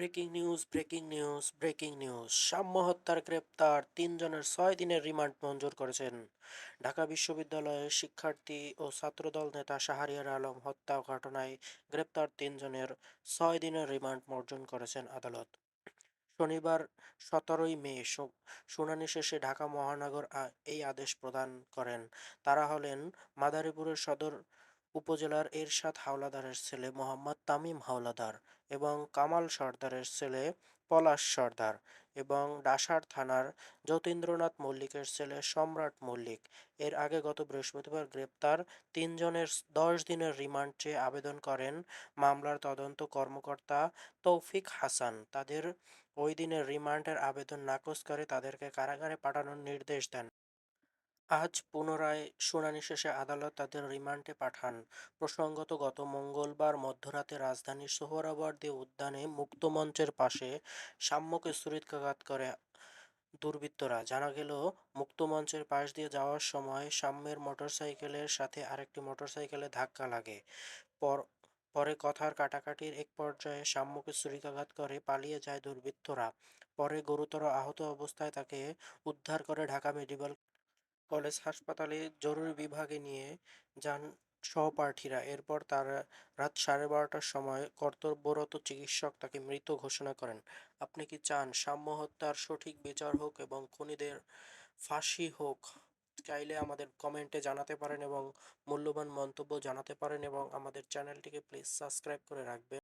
Breaking news breaking news breaking news. Samya হত্যার গ্রেপ্তার, তিনজনের ছয় দিনের রিমান্ড মঞ্জুর করেছেন। ঢাকা বিশ্ববিদ্যালয়ের শিক্ষার্থী ও ছাত্রদল নেতা শাহরিয়ার আলম হত্যা ঘটনায় গ্রেপ্তার তিনজনের ছয় দিনের রিমান্ড মঞ্জুর করেছেন আদালত। শনিবার সতেরোই মে শুনানি শেষে ঢাকা মহানগর এই আদেশ প্রদান করেন। তারা হলেন মাদারীপুরের সদর উপজেলার এরশাদ হাওলাদারের ছেলে মোহাম্মদ তামিম হাওলাদার এবং কামাল সর্দারের ছেলে পলাশ সর্দার এবং ডাসার থানার যতীন্দ্রনাথ মল্লিকের ছেলে সম্রাট মল্লিক। এর আগে গত বৃহস্পতিবার গ্রেপ্তার তিনজনের দশ দিনের রিমান্ড চেয়ে আবেদন করেন মামলার তদন্ত কর্মকর্তা তৌফিক হাসান। তাদের ওই দিনের রিমান্ডের আবেদন নাকচ করে তাদেরকে কারাগারে পাঠানোর নির্দেশ দেন। আজ পুনরায় শুনানি শেষে আদালত তাদের রিমান্ডে পাঠান। প্রসঙ্গত, গত মঙ্গলবার মধ্যরাতে রাজধানীর সোহরাওয়ার্দী উদ্যানে মুক্তমঞ্চের পাশে সাম্যকে ছুরিকাঘাত করে দুর্বৃত্তরা। জানা গেল মুক্তমঞ্চের পাশ দিয়ে যাওয়ার সময় সাম্যের মোটরসাইকেলের সাথে আরেকটি মোটরসাইকেলে ধাক্কা লাগে। পর, পরে কথার কাটাকাটির এক পর্যায়ে সাম্যকে ছুরিকাঘাত করে পালিয়ে যায় দুর্বৃত্তরা। পরে গুরুতর আহত অবস্থায় তাকে উদ্ধার করে ঢাকা মেডিকেল কলেজ হাসপাতালে জরুরি বিভাগে নিয়ে যান সহপাঠীরা। এরপর তার রাত সাড়ে বারোটার সময় কর্তব্যরত চিকিৎসক তাকে মৃত ঘোষণা করেন। আপনি কি চান সাম্য হত্যার সঠিক বিচার হোক এবং খুনিদের ফাঁসি হোক? চাইলে আমাদের কমেন্টে জানাতে পারেন এবং মূল্যবান মন্তব্য জানাতে পারেন এবং আমাদের চ্যানেলটিকে প্লিজ সাবস্ক্রাইব করে রাখবেন।